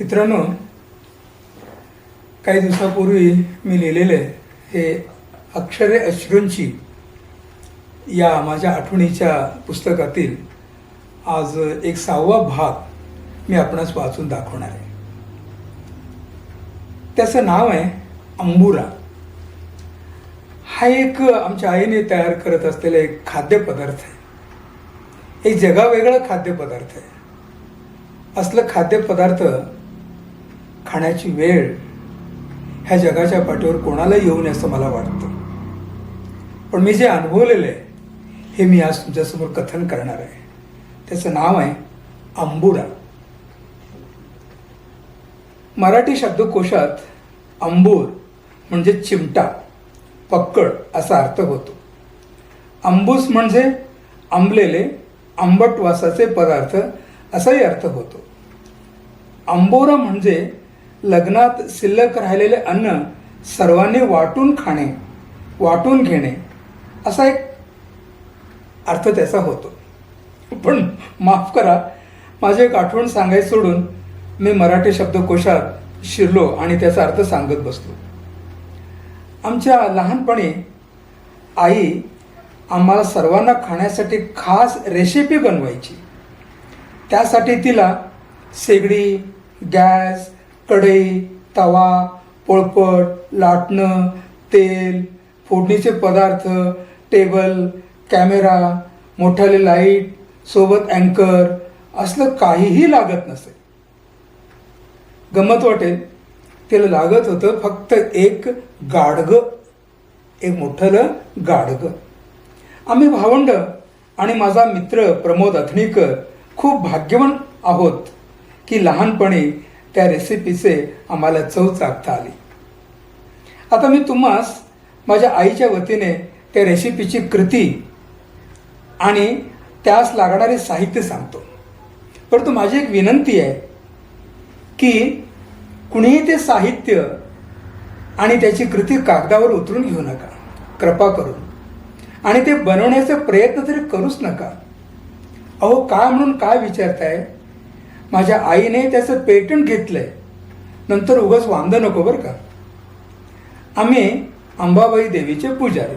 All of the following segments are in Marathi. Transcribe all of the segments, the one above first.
मित्रांनो काही दिवसापूर्वी मी लिहिलेले हे अक्षरे अश्रूंची या माझ्या आठवणीच्या पुस्तकातील आज एक सहावा भाग मी आपणास वाचून दाखवणार आहे. त्याचं नाव आहे अंबुरा. हा एक आमच्या आईने तयार करत असलेला एक खाद्यपदार्थ आहे. एक जगावेगळा खाद्यपदार्थ आहे. असलं खाद्यपदार्थ खाण्याची वेळ ह्या जगाच्या पाठीवर कोणाला येऊ नये असं मला वाटतं. पण मी जे अनुभवलेलं आहे हे मी आज तुमच्यासमोर कथन करणार आहे. त्याचं नाव आहे अंबुडा. मराठी शब्दकोशात अंबूर म्हणजे चिमटा पक्कड असा अर्थ होतो. अंबूस म्हणजे आंबलेले आंबट वासाचे पदार्थ असाही अर्थ होतो. अंबोरा म्हणजे लग्नात शिल्लक राहिलेले अन्न सर्वांनी वाटून खाणे वाटून घेणे असा एक अर्थ त्याचा होतो. पण माफ करा माझी एक आठवण सांगायचं सोडून मी मराठी शब्दकोशात शिरलो आणि त्याचा अर्थ सांगत बसलो. आमच्या लहानपणी आई आम्हाला सर्वांना खाण्यासाठी खास रेसिपी बनवायची. त्यासाठी तिला शेगडी गॅस कढई तवा पोळपट लाटणं तेल फोडणीचे पदार्थ टेबल कॅमेरा मोठाले लाइट सोबत अँकर असलं काहीही लागत नसे. गंमत वाटेल त्याला लागत होतं फक्त एक गाडगं एक मोठं गाडगं आम्ही भावंड आणि माझा मित्र प्रमोद अथणीकर खूप भाग्यवान आहोत की लहानपणी त्या रेसिपीचे आम्हाला चव चाकता आली. आता मी तुम्हास माझ्या आईच्या वतीने त्या रेसिपीची कृती आणि त्यास लागणारे साहित्य सांगतो. परंतु माझी एक विनंती आहे की कुणीही ते साहित्य आणि त्याची कृती कागदावर उतरून घेऊ नका. कृपा करून. आणि ते बनवण्याचा प्रयत्न तरी करूच नका. अहो काय म्हणून काय विचारताय? माझ्या आईने त्याचं पेटंट घेतलंय. नंतर उगाच वांद नको बरं का. आम्ही अंबाबाई देवीचे पुजारी.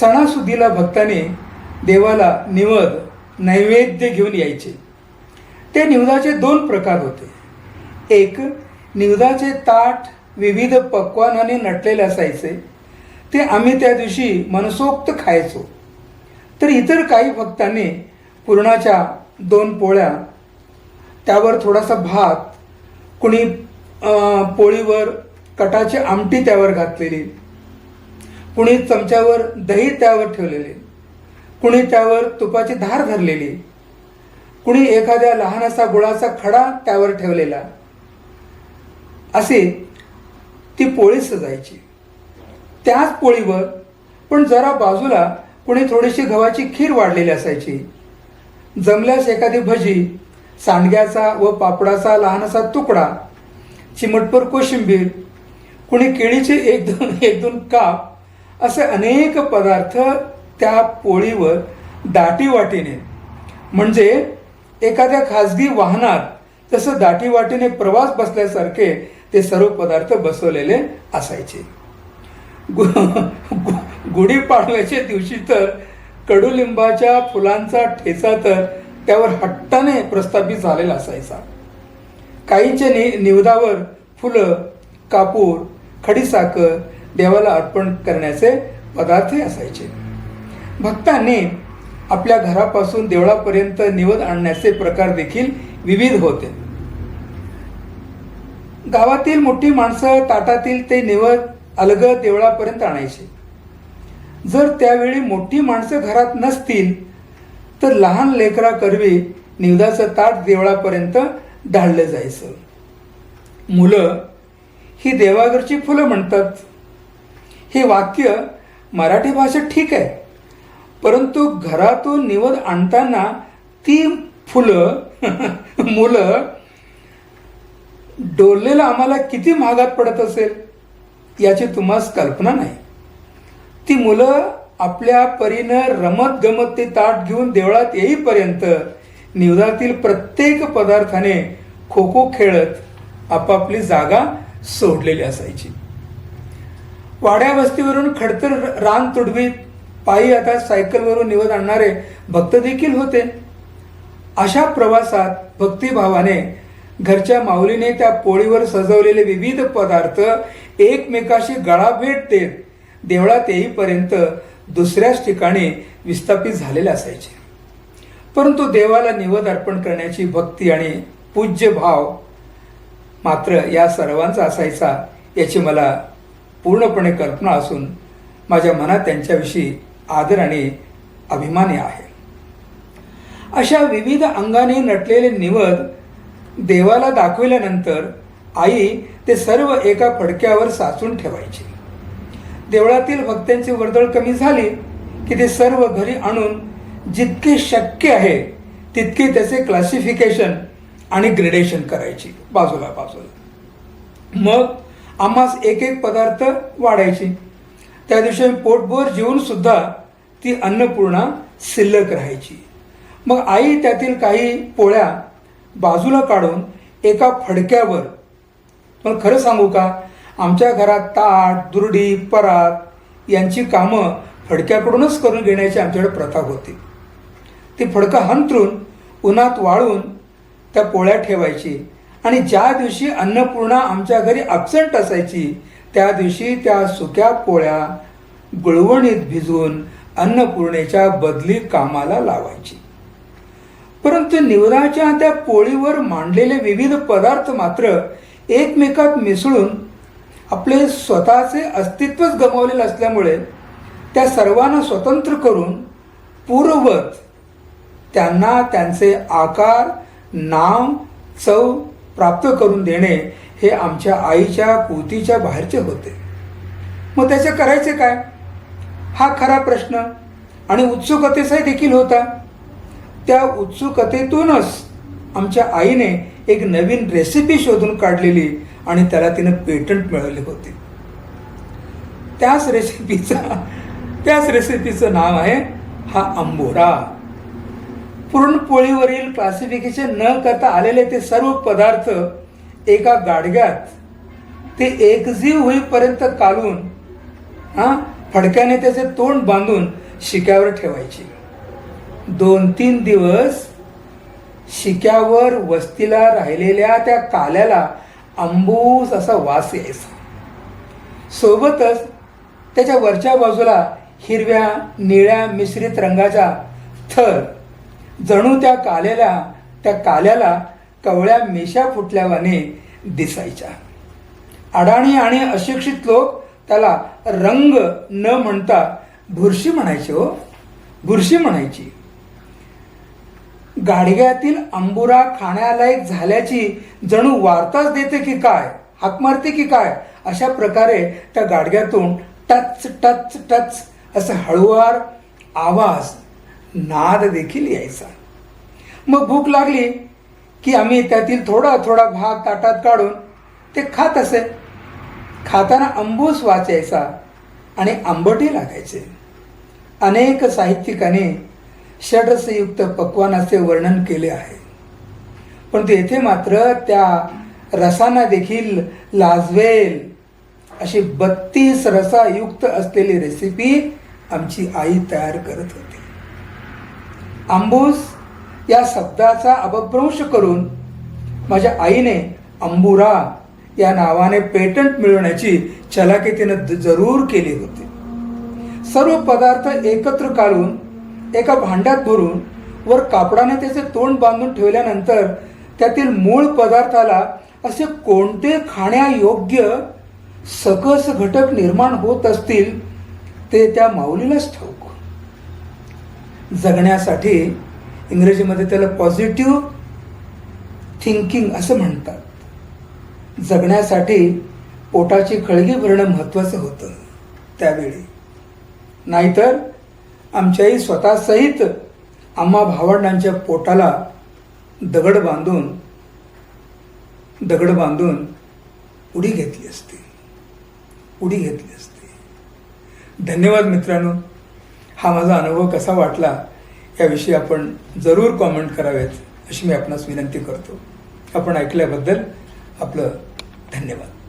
सणासुदीला भक्ताने देवाला निवद नैवेद्य घेऊन यायचे. ते निवदाचे दोन प्रकार होते. एक निवदाचे ताट विविध पक्वानाने नटलेले असायचे. ते आम्ही त्या दिवशी मनसोक्त खायचो. तर इतर काही भक्तांनी पुरणाच्या दोन पोळ्या त्यावर थोडासा भात कुणी पोळीवर कटाची आमटी त्यावर घातलेली कुणी चमच्यावर दही त्यावर ठेवलेले कुणी त्यावर तुपाची धार धरलेली कुणी एखाद्या लहान असा गुळाचा खडा त्यावर ठेवलेला असे ती पोळी सजायची. त्याच पोळीवर पण जरा बाजूला कुणी थोडीशी गव्हाची खीर वाढलेली असायची. जमल्यास एखादी भजी सांडग्याचा व पापडाचा लहानसा तुकडा चिमटपूर कोशिंबीर कुणी केळीचे एक दोन एक दोन काप असे अनेक पदार्थ त्या पोळीवर दाटीवाटीने. म्हणजे एखाद्या खाजगी वाहनात तसं दाटीवाटीने प्रवास बसल्यासारखे ते सर्व पदार्थ बसवलेले असायचे. गु गु- गुढीपाडव्याच्या दिवशी तर कडुलिंबाच्या फुलांचा ठेचा तर त्यावर हट्टाने प्रस्थापित झालेला असायचा. काहींच्या नि निवदावर फुलं कापूर खडीसाखर देवाला अर्पण करण्याचे पदार्थही असायचे. भक्तांनी आपल्या घरापासून देवळापर्यंत निवद आणण्याचे प्रकार देखील विविध होते. गावातील मोठी माणसं ताटातील ते निवद अलगद देवळापर्यंत आणायचे. जर त्यावेळी मोठी माणसं घरात नसतील तर लहान लेकरा करवी निवदाचं ताट देवळापर्यंत ढाळलं जायचं. मुलं ही देवाघरची फुलं म्हणतात. हे वाक्य मराठी भाषेत ठीक आहे परंतु घरातून निवद आणताना ती फुलं मुलं डोरलेलं आम्हाला किती महागात पडत असेल याची तुम्हाला कल्पना नाही. ती मुलं आपल्या परीनं रमत गमत ते ताट घेऊन देवळात येईपर्यंत निवदातील प्रत्येक पदार्थाने खो खो खेळत आपापली जागा सोडलेली असायची. वाड्या वस्तीवरून खडतर रान तुडवीत पायी आता सायकलवरून निवड आणणारे भक्त देखील होते. अशा प्रवासात भक्तिभावाने घरच्या माऊलीने त्या पोळीवर सजवलेले विविध पदार्थ एकमेकाशी गळाभेट देत देवळात येईपर्यंत दुसऱ्याच ठिकाणी विस्थापित झालेले असायचे. परंतु देवाला निवद अर्पण करण्याची भक्ती आणि पूज्य भाव मात्र या सर्वांचा असायचा याची मला पूर्णपणे कल्पना असून माझ्या मनात त्यांच्याविषयी आदर आणि अभिमानी आहे. अशा विविध अंगाने नटलेले निवद देवाला दाखविल्यानंतर आई ते सर्व एका फडक्यावर साचून ठेवायची. देवळातील भक्तांची वर्दळ कमी झाली की ते सर्व घरी आणून जितके शक्य आहे तितके त्याचे क्लासिफिकेशन आणि ग्रेडेशन करायची. बाजूला बाजूला. मग आम्हास एक एक पदार्थ वाढायची. त्या दिवशी पोटभर जेवून सुद्धा ती अन्नपूर्णा शिल्लक राहायची. मग आई त्यातील काही पोळ्या बाजूला काढून एका फडक्यावर पण खरं सांगू का? आमच्या घरात ताट दुरडी परात यांची कामं फडक्याकडूनच करून घेण्याची आमच्याकडे प्रथा होती. ती फडकं हंतरून उन्हात वाळून त्या पोळ्या ठेवायची आणि ज्या दिवशी अन्नपूर्णा आमच्या घरी अब्सेंट असायची त्या दिवशी त्या सुक्या पोळ्या गुळवणीत भिजवून अन्नपूर्णेच्या बदली कामाला लावायची. परंतु निवराच्या त्या पोळीवर मांडलेले विविध पदार्थ मात्र एकमेकात मिसळून आपले स्वतःचे अस्तित्वच गमावलेले असल्यामुळे त्या सर्वांना स्वतंत्र करून पूर्ववत त्यांना त्यांचे आकार नाव चव प्राप्त करून देणे हे आमच्या आईच्या कुतीच्या बाहेरचे होते. मग त्याचे करायचे काय? हा खरा प्रश्न आणि उत्सुकतेचा देखील होता. त्या उत्सुकतेतूनच आमच्या आईने एक नवीन रेसिपी शोधून काढलेली आणि त्याला तिनं पेटंट मिळवले होते. त्याच रेसिपीचा त्याच रेसिपीचं नाव आहे हा अंबोरा. पुरणपोळीवरील क्लासिफिकेशन न करता आलेले ते सर्व पदार्थ एका गाडग्यात ते एकजीव होईपर्यंत काढून हा फडक्याने त्याचे तोंड बांधून शिक्यावर ठेवायचे. दोन तीन दिवस शिक्यावर वस्तीला राहिलेल्या त्या काल्याला आंबूस असा वास यायचा. सोबतच त्याच्या वरच्या बाजूला हिरव्या निळ्या मिश्रित रंगाचा थर. जणू त्या काल्याला त्या काल्याला कवळ्या मेशा फुटल्यावाने दिसायच्या. अडाणी आणि अशिक्षित लोक त्याला रंग न म्हणता बुरशी म्हणायचे हो. बुरशी म्हणायची. गाडग्यातील अंबुरा खाण्यालायक झाल्याची जणू वार्ताच देते की काय हाक मारते की काय अशा प्रकारे त्या गाडग्यातून टच टच टच असं हळुवार आवाज नाद देखील यायचा. मग भूक लागली की आम्ही त्यातील थोडा थोडा भाग ताटात काढून ते खात असे. खाताना अंबूस वाचायचा आणि आंबटी लागायचे. अनेक साहित्यिकांनी षडरसयुक्त पक्वानाचे वर्णन केले आहे. परंतु येथे मात्र त्या रसांना देखील लाजवेल अशी बत्तीस रसायुक्त असलेली रेसिपी आमची आई तयार करत होती. आंबूस या शब्दाचा अपभ्रंश करून माझ्या आईने अंबुरा या नावाने पेटंट मिळवण्याची चलाकी तिनं जरूर केली होती. सर्व पदार्थ एकत्र काढून एका भांड्यात भरून वर कापडाने त्याचे तोंड बांधून ठेवल्यानंतर त्यातील मूळ पदार्थाला असे कोणते खाण्यायोग्य सकस घटक निर्माण होत असतील ते त्या माऊलीलाच ठाऊक. जगण्यासाठी इंग्रजीमध्ये त्याला पॉझिटिव्ह थिंकिंग असं म्हणतात. जगण्यासाठी पोटाची कळगी भरणं महत्त्वाचं होतं त्यावेळी. नाहीतर आमच्याही स्वतःसहित आम्हा भावंडांच्या पोटाला दगड बांधून दगड बांधून उडी घेतली असती. उडी घेतली असती. धन्यवाद मित्रांनो. हा माझा अनुभव कसा वाटला याविषयी आपण जरूर कॉमेंट करावेत अशी मी आपणास विनंती करतो. आपण ऐकल्याबद्दल आपलं धन्यवाद.